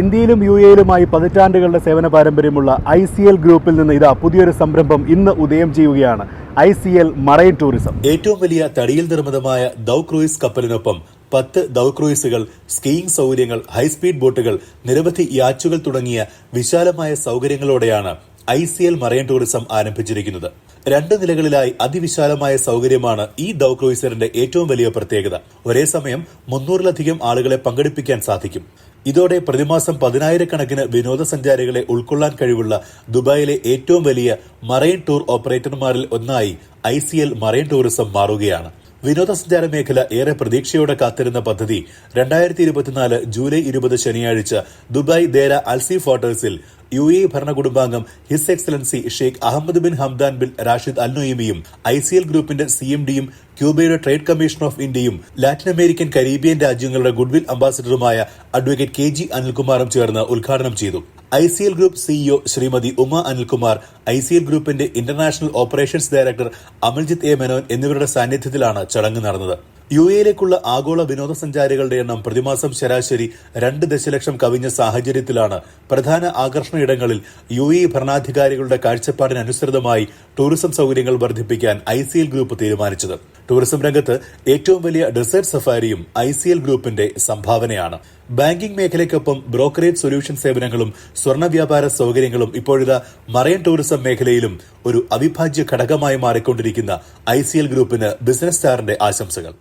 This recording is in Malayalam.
ഇന്ത്യയിലും യു എയിലുമായി പതിറ്റാണ്ടുകളുടെ സേവന പാരമ്പര്യമുള്ള ഐ സി എൽ ഗ്രൂപ്പിൽ നിന്ന് ഇതാ പുതിയൊരു സംരംഭം ഇന്ന് ഉദയം ചെയ്യുകയാണ്. I C L marine tourism. ഏറ്റവും വലിയ തടിയിൽ നിർമ്മിതമായ ദൗ ക്രൂയിസ് കപ്പലിനൊപ്പം പത്ത് ദൗ ക്രൂയിസുകൾ സ്കീയിംഗ് സൗകര്യങ്ങൾ ഹൈസ്പീഡ് ബോട്ടുകൾ നിരവധി യാച്ചുകൾ തുടങ്ങിയ വിശാലമായ സൗകര്യങ്ങളോടെയാണ് I C L marine tourism ആരംഭിച്ചിരിക്കുന്നത്. രണ്ട് നിലകളിലായി അതിവിശാലമായ സൗകര്യമാണ് ഈ ദൗ ക്രൂയിസറിന്റെ ഏറ്റവും വലിയ പ്രത്യേകത. ഒരേ സമയം മുന്നൂറിലധികം ആളുകളെ പങ്കെടുപ്പിക്കാൻ സാധിക്കും. ഇതോടെ പ്രതിമാസം പതിനായിരക്കണക്കിന് വിനോദസഞ്ചാരികളെ ഉൾക്കൊള്ളാൻ കഴിവുള്ള ദുബായിലെ ഏറ്റവും വലിയ മറൈൻ ടൂർ ഓപ്പറേറ്റർമാരിൽ ഒന്നായി I C L marine tourism മാറുകയാണ്. വിനോദസഞ്ചാര മേഖല ഏറെ പ്രതീക്ഷയോടെ കാത്തിരുന്ന പദ്ധതി രണ്ടായിരത്തി ഇരുപത്തിനാല് ജൂലൈ ഇരുപത് ശനിയാഴ്ച ദുബായ് ദേര അൽസി ഫോർട്ടേഴ്സിൽ U A ഭരണകുടുംബാംഗം his excellency Sheikh Ahmed bin Hamdan bin Rashid Al നൊയിമിയും I C L ഗ്രൂപ്പിന്റെ സി എം ഡിയും ക്യൂബയുടെ ട്രേഡ് കമ്മീഷൻ ഓഫ് ഇന്ത്യയും ലാറ്റിൻ അമേരിക്കൻ കരീബിയൻ രാജ്യങ്ങളുടെ ഗുഡ്വിൽ അംബാസിഡറുമായ അഡ്വക്കേറ്റ് കെ ജി അനിൽകുമാറും ചേർന്ന് ഉദ്ഘാടനം ചെയ്തു. I C L group CEO Shrimati Uma Anilkumar I C L ഗ്രൂപ്പിന്റെ international operations director Amaljith A. Menon എന്നിവരുടെ സാന്നിധ്യത്തിലാണ് ചടങ്ങ് നടന്നത്. യു എയിലേക്കുള്ള ആഗോള വിനോദസഞ്ചാരികളുടെ എണ്ണം പ്രതിമാസം ശരാശരി രണ്ട് ദശലക്ഷം കവിഞ്ഞ സാഹചര്യത്തിലാണ്. പ്രധാന ആകർഷണ ഇടങ്ങളിൽ യു എ ഭരണാധികാരികളുടെ കാഴ്ചപ്പാടിനനുസൃതമായി ടൂറിസം സൗകര്യങ്ങൾ വർദ്ധിപ്പിക്കാൻ ഐ സി എൽ ഗ്രൂപ്പ് തീരുമാനിച്ചത്. ടൂറിസം രംഗത്ത് ഏറ്റവും വലിയ ഡെസേർട്ട് സഫാരിയും ഐ സി എൽ ഗ്രൂപ്പിന്റെ സംഭാവനയാണ്. ബാങ്കിംഗ് മേഖലയ്ക്കൊപ്പം ബ്രോക്കറേജ് സൊല്യൂഷൻ സേവനങ്ങളും സ്വർണ വ്യാപാര സൗകര്യങ്ങളും ഇപ്പോഴിതാ മറൈൻ ടൂറിസം മേഖലയിലും ഒരു അവിഭാജ്യ ഘടകമായി മാറിക്കൊണ്ടിരിക്കുന്ന ഐ ഗ്രൂപ്പിന് ബിസിനസ് സ്റ്റാറിന്റെ ആശംസകൾ.